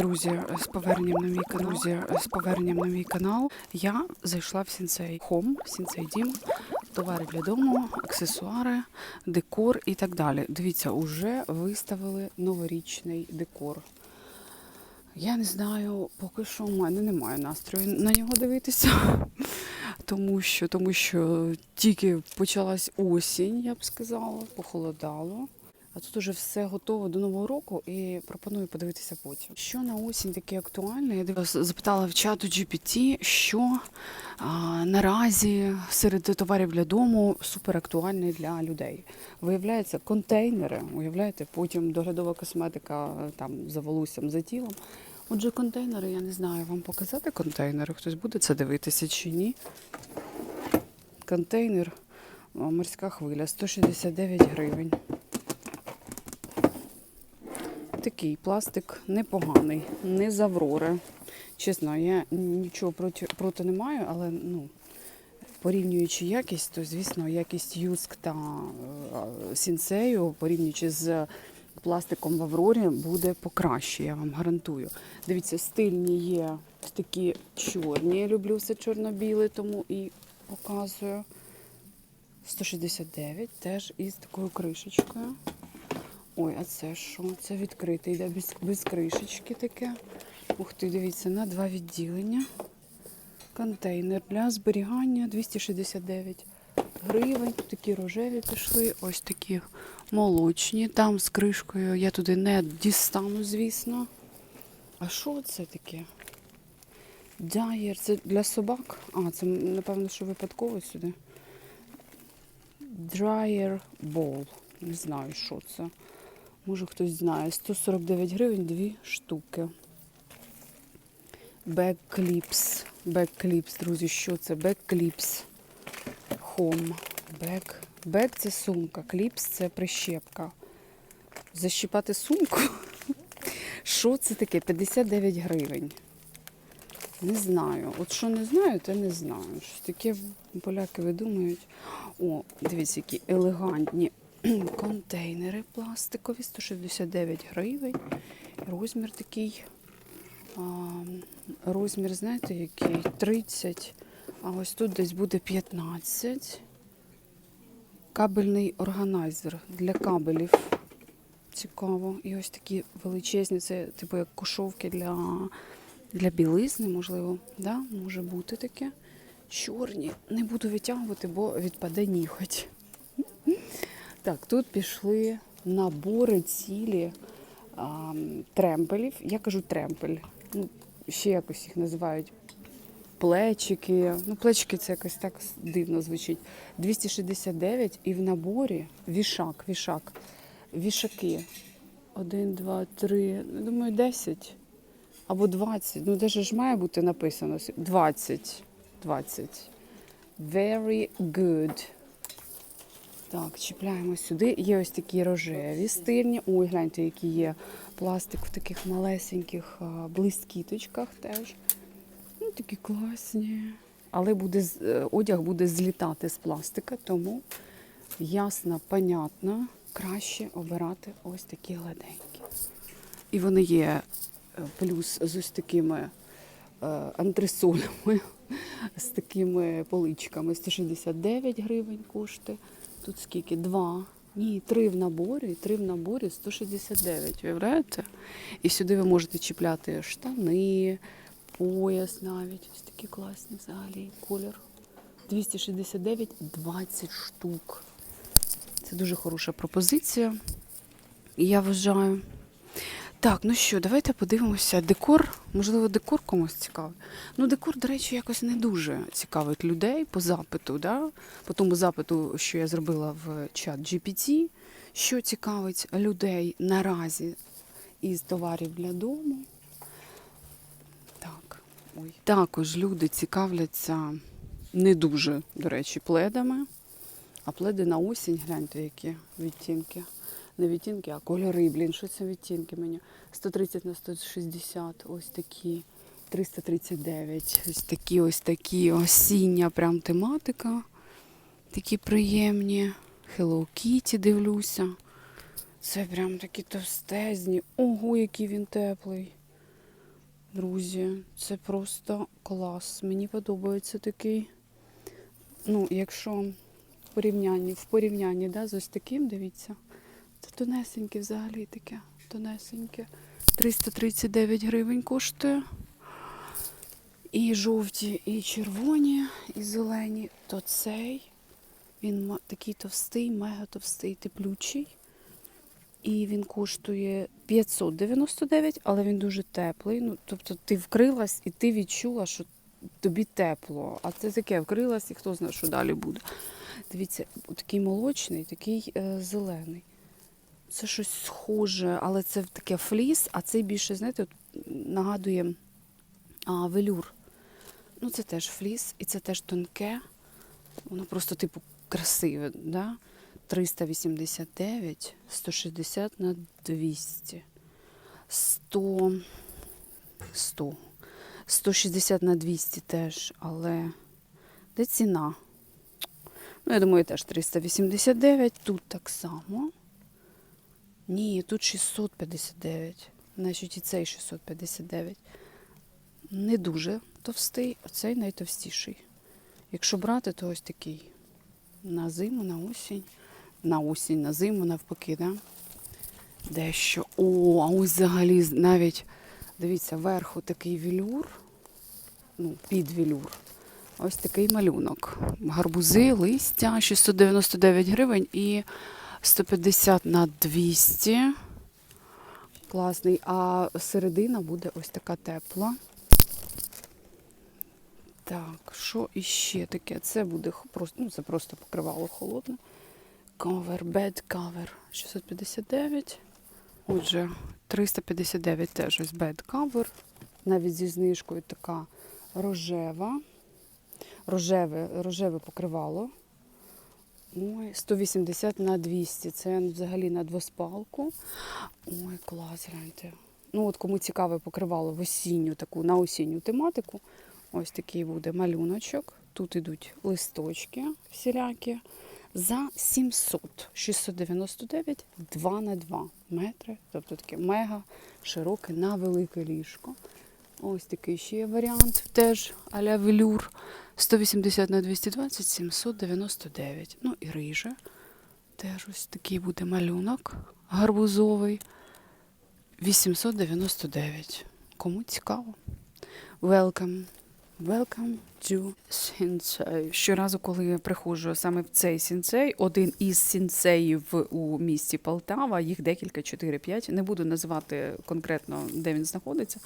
Друзі, з поверненням на мій канал, друзі, з поверненням на мій канал, я зайшла в Сінсей Хом, Сінсей Дім, товари для дому, аксесуари, декор і так далі. Дивіться, уже виставили новорічний декор. Я не знаю, поки що в мене немає настрою на нього дивитися, тому що, тому що тільки почалась осінь, я б сказала, похолодало. А тут уже все готово до нового року і пропоную подивитися потім. Що на осінь таке актуальне? Я запитала в чату GPT, що а, наразі серед товарів для дому супер актуальне для людей. Виявляється, контейнери, уявляєте, потім доглядова косметика е, там за волоссям, за тілом. Отже, контейнери, я не знаю, вам показати контейнери? Хтось буде це дивитися чи ні? Контейнер морська хвиля 169 гривень. Такий пластик непоганий, не з Аврори. Чесно, я нічого проти, проти не маю, але ну, порівнюючи якість, то звісно якість Юск та е, Сінсею, порівнюючи з пластиком в Аврорі, буде покраще, я вам гарантую. Дивіться, стильні є такі чорні. Я люблю все чорно-біле, тому і показую. 169 теж із такою кришечкою. Ой, а це що? Це відкритий, йде без, без кришечки таке. Ух ти, дивіться, на два відділення. Контейнер для зберігання 269 гривень. Тут такі рожеві пішли, ось такі молочні. Там з кришкою я туди не дістану, звісно. А що це таке? Дайер, це для собак? А, це, напевно, що випадково сюди. Dryer Ball. Не знаю, що це. Може хтось знає. 149 гривень, дві штуки. Беккліпс. Беккліпс, друзі, що це? Беккліпс. Хом. Бек. Бек це сумка. Кліпс це прищепка. Защіпати сумку. Що це таке? 59 гривень. Не знаю. От що не знаю, то не знаю. Щось таке поляки видумують. О, дивіться, які елегантні контейнери пластикові, 169 гривень. Розмір такий. Розмір, знаєте, який? 30. А ось тут десь буде 15. Кабельний органайзер для кабелів. Цікаво. І ось такі величезні, це типу як кошовки для, для білизни, можливо. Да? Може бути таке. Чорні. Не буду витягувати, бо відпаде ніготь. Так, тут пішли набори цілі а, тремпелів. Я кажу тремпель. Ну, ще якось їх називають плечики. Ну, плечики це якось так дивно звучить. 269 і в наборі вішак, вішак. Вішаки. Один, два, три, думаю, 10 або 20. Ну, де ж має бути написано 20. 20. Very good. Так, чіпляємо сюди. Є ось такі рожеві стильні. Ой, гляньте, які є пластик в таких малесеньких блискіточках теж. Ну, такі класні. Але буде, е, одяг буде злітати з пластика, тому ясно, понятно, краще обирати ось такі гладенькі. І вони є е, плюс з ось такими е, антресолями, з такими поличками. 169 гривень коштує. Тут скільки? Два. Ні, три в наборі, три в наборі 169. Уявляєте? І сюди ви можете чіпляти штани, пояс навіть. Ось такі класні взагалі. Колір. 269 20 штук. Це дуже хороша пропозиція. Я вважаю. Так, ну що, давайте подивимося. Декор, можливо, декор комусь цікавий. Ну, декор, до речі, якось не дуже цікавить людей по запиту, да? по тому запиту, що я зробила в чат GPT, що цікавить людей наразі із товарів для дому. Так, ой. Також люди цікавляться не дуже, до речі, пледами. А пледи на осінь, гляньте, які відтінки. Не відтінки, а кольори. Блін, що це відтінки мені? 130 на 160, ось такі. 339, ось такі, ось такі осіння прям тематика. Такі приємні. Hello Kitty дивлюся. Це прям такі товстезні. Ого, який він теплий. Друзі, це просто клас. Мені подобається такий. Ну, якщо в порівнянні, в порівнянні да, з ось таким, дивіться, це тонесеньке взагалі таке. Тонесеньке. 339 гривень коштує. І жовті, і червоні, і зелені, то цей він такий товстий, мега товстий, теплючий. І він коштує 599, але він дуже теплий. Ну, тобто ти вкрилась і ти відчула, що тобі тепло. А це таке вкрилась і хто знає, що далі буде. Дивіться, такий молочний, такий е, зелений. Це щось схоже, але це таке фліс, а цей більше, знаєте, от, нагадує а, велюр. Ну, це теж фліс, і це теж тонке. Воно просто, типу, красиве, да? 389, 160 на 200. 100, 100. 160 на 200 теж, але де ціна? Ну, я думаю, теж 389. Тут так само. Ні, тут 659. Значить, і цей 659. Не дуже товстий, оцей найтовстіший. Якщо брати, то ось такий. На зиму, на осінь. На осінь, на зиму, навпаки, да? Дещо. О, а ось взагалі навіть, дивіться, верху такий велюр, ну, під велюр. Ось такий малюнок. Гарбузи, листя, 699 гривень і 150 на 200. Класний. А середина буде ось така тепла. Так, що іще таке? Це буде просто, ну, це просто покривало холодне. Cover, bed cover 659. Отже, 359 теж ось bed cover. Навіть зі знижкою така рожева. Рожеве, рожеве покривало. Ой, 180 на 200. Це взагалі на двоспалку. Ой, клас, гляньте. Ну, от кому цікаве покривало в осінню таку, на осінню тематику. Ось такий буде малюночок. Тут ідуть листочки всілякі. За 700, 699, 2 на 2 метри. Тобто таке мега широке на велике ліжко. Ось такий ще є варіант, теж а-ля велюр. 180 на 220, 799. Ну і риже. Теж ось такий буде малюнок гарбузовий. 899. Кому цікаво. Welcome. Welcome to Сінцей. Щоразу, коли я приходжу саме в цей сінцей, один із сінцеїв у місті Полтава, їх декілька, 4-5, не буду називати конкретно, де він знаходиться.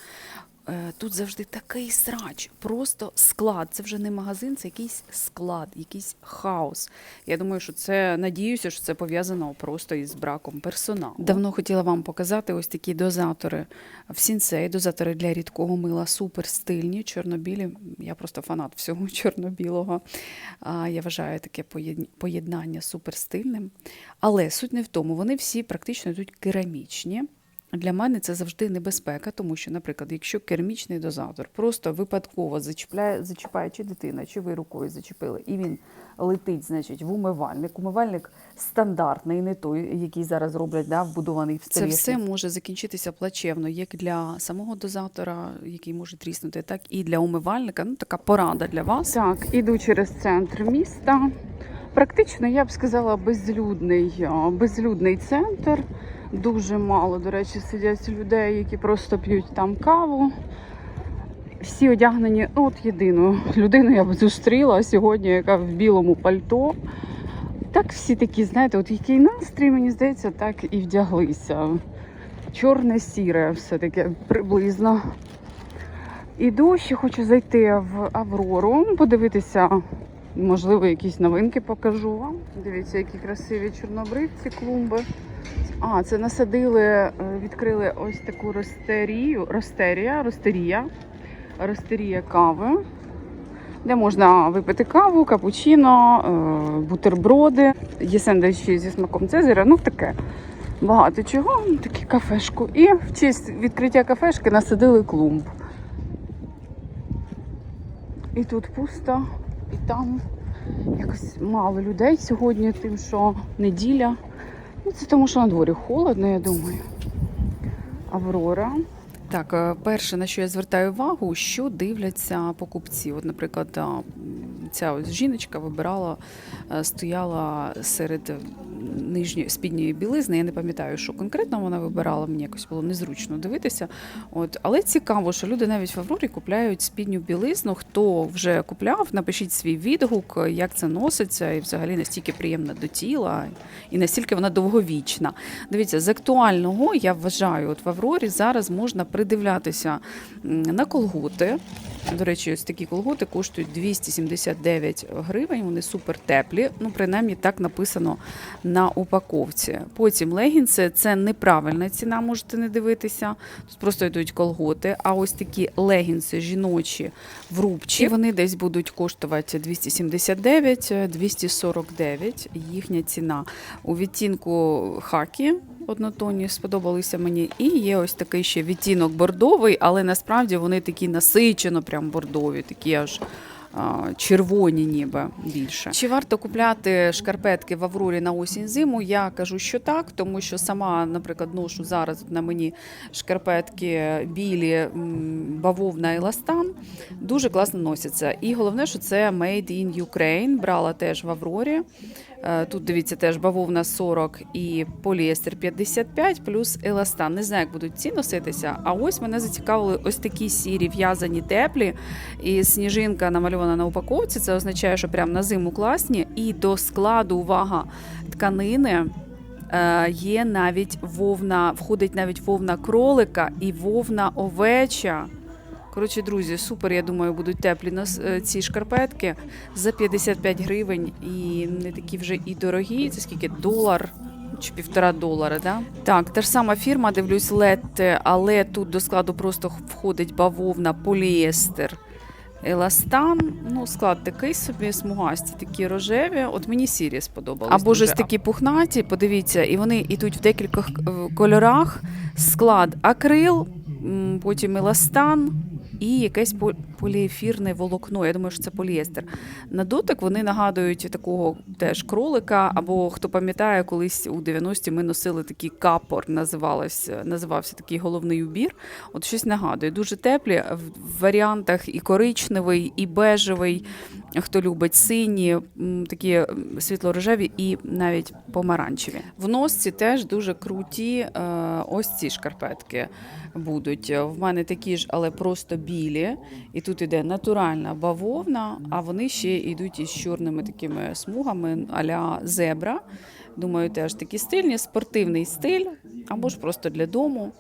Е, Тут завжди такий срач, просто склад. Це вже не магазин, це якийсь склад, якийсь хаос. Я думаю, що це надіюся, що це пов'язано просто із браком персоналу. Давно хотіла вам показати ось такі дозатори в сінцей, дозатори для рідкого мила, супер стильні, чорнобілі. Я просто фанат всього чорно-білого. Я вважаю таке поєднання супер стильним. Але суть не в тому, вони всі практично йдуть керамічні. Для мене це завжди небезпека, тому що, наприклад, якщо керамічний дозатор просто випадково зачіпляє, зачіпає чи дитина, чи ви рукою зачепили, і він летить, значить, в умивальник. Умивальник стандартний, не той, який зараз роблять, да, вбудований в Це все може закінчитися плачевно, як для самого дозатора, який може тріснути, так і для умивальника. Ну, така порада для вас. Так, іду через центр міста. Практично, я б сказала, безлюдний, безлюдний центр. Дуже мало, до речі, сидять людей, які просто п'ють там каву. Всі одягнені, ну от єдину людину я б зустріла сьогодні, яка в білому пальто. Так всі такі, знаєте, от який настрій, мені здається, так і вдяглися. Чорне-сіре все-таки приблизно. Іду, ще хочу зайти в Аврору, подивитися, можливо, якісь новинки покажу вам. Дивіться, які красиві чорнобривці, клумби. А, це насадили, е, відкрили ось таку ростерію, ростерія, ростерія, ростерія кави, де можна випити каву, капучино, е, бутерброди, є сендвічі зі смаком Цезаря, ну таке. Багато чого, такі кафешку. І в честь відкриття кафешки насадили клумб. І тут пусто, і там якось мало людей сьогодні, тим, що неділя. Це тому, що на дворі холодно, я думаю. Аврора. Так, е, перше, на що я звертаю увагу, що дивляться покупці. От, наприклад, ця ось жіночка вибирала, е, стояла серед нижньої спідньої білизни. Я не пам'ятаю, що конкретно вона вибирала. Мені якось було незручно дивитися. От, але цікаво, що люди навіть в Аврорі купляють спідню білизну. Хто вже купляв, напишіть свій відгук, як це носиться, і взагалі настільки приємна до тіла, і настільки вона довговічна. Дивіться, з актуального я вважаю, от в Аврорі зараз можна придивлятися на колготи. До речі, ось такі колготи коштують 279 гривень. Вони супер теплі. Ну, принаймні так написано на упаковці. Потім легінси це неправильна ціна, можете не дивитися. Тут просто йдуть колготи. А ось такі легінси жіночі в рубчі. Вони десь будуть коштувати 279, 249 їхня ціна. У відтінку хакі однотонні сподобалися мені. І є ось такий ще відтінок бордовий, але насправді вони такі насичено, прям бордові, такі аж. Червоні, ніби більше. Чи варто купляти шкарпетки в Аврорі на осінь зиму? Я кажу, що так, тому що сама, наприклад, ношу зараз на мені шкарпетки білі, бавовна і ластан Дуже класно носяться. І головне, що це Made in Ukraine. Брала теж в Аврорі. Е, Тут дивіться теж бавовна 40 і поліестер 55 плюс еластан. Не знаю, як будуть ці носитися. А ось мене зацікавили ось такі сірі в'язані теплі. І сніжинка намальована на упаковці. Це означає, що прям на зиму класні. І до складу увага тканини. е, Є навіть вовна, входить навіть вовна кролика і вовна овеча. Коротше, друзі, супер, я думаю, будуть теплі нос- е, ці шкарпетки за 55 гривень і не такі вже і дорогі. Це скільки долар чи півтора долара, да? Так, та ж сама фірма, дивлюсь, LED, але тут до складу просто входить бавовна, поліестер. Еластан, ну склад такий собі, смугасті, такі рожеві. От мені сірі сподобалось. Або ж такі пухнаті, подивіться, і вони йдуть в декількох е, кольорах. Склад акрил, потім еластан і якесь по- поліефірне волокно. Я думаю, що це поліестер. На дотик вони нагадують такого теж кролика, або хто пам'ятає, колись у 90-ті ми носили такий капор, називався такий головний убір. От щось нагадує. Дуже теплі в варіантах і коричневий, і бежевий. Хто любить сині, такі м, світло-рожеві і навіть помаранчеві. В носці теж дуже круті е, ось ці шкарпетки будуть. В мене такі ж, але просто білі. І тут іде натуральна бавовна, а вони ще йдуть із чорними такими смугами а-ля зебра. Думаю, теж такі стильні, спортивний стиль, або ж просто для дому.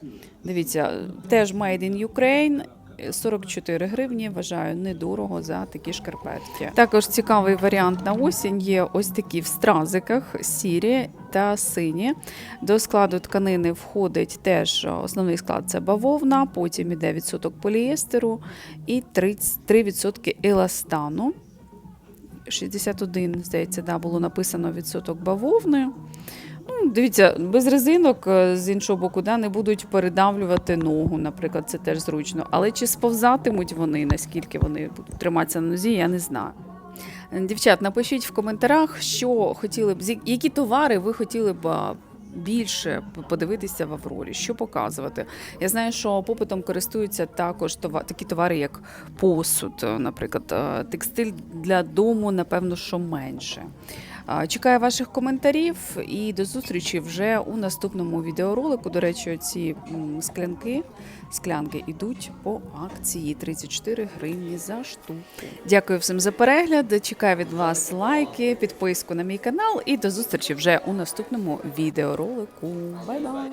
Дивіться, теж Made in Ukraine. 44 гривні вважаю недорого за такі шкарпетки. Також цікавий варіант на осінь є ось такі в стразиках сірі та сині. До складу тканини входить теж основний склад це бавовна, потім іде відсоток поліестеру і 33% еластану. 61, здається, да, було написано відсоток бавовни. Ну, дивіться, без резинок е, з іншого боку, да, не будуть передавлювати ногу, наприклад, це теж зручно. Але чи сповзатимуть вони, наскільки вони будуть триматися на нозі, я не знаю. Е, Дівчат, напишіть в коментарях, що хотіли б, які товари ви хотіли б більше подивитися в Аврорі, що показувати. Я знаю, що попитом користуються також такі товари, як посуд, наприклад, е, текстиль для дому, напевно, що менше. Чекаю ваших коментарів і до зустрічі вже у наступному відеоролику. До речі, ці склянки, склянки йдуть по акції 34 гривні за штуку. Дякую всім за перегляд. Чекаю від вас лайки, підписку на мій канал і до зустрічі вже у наступному відеоролику. Бай-бай!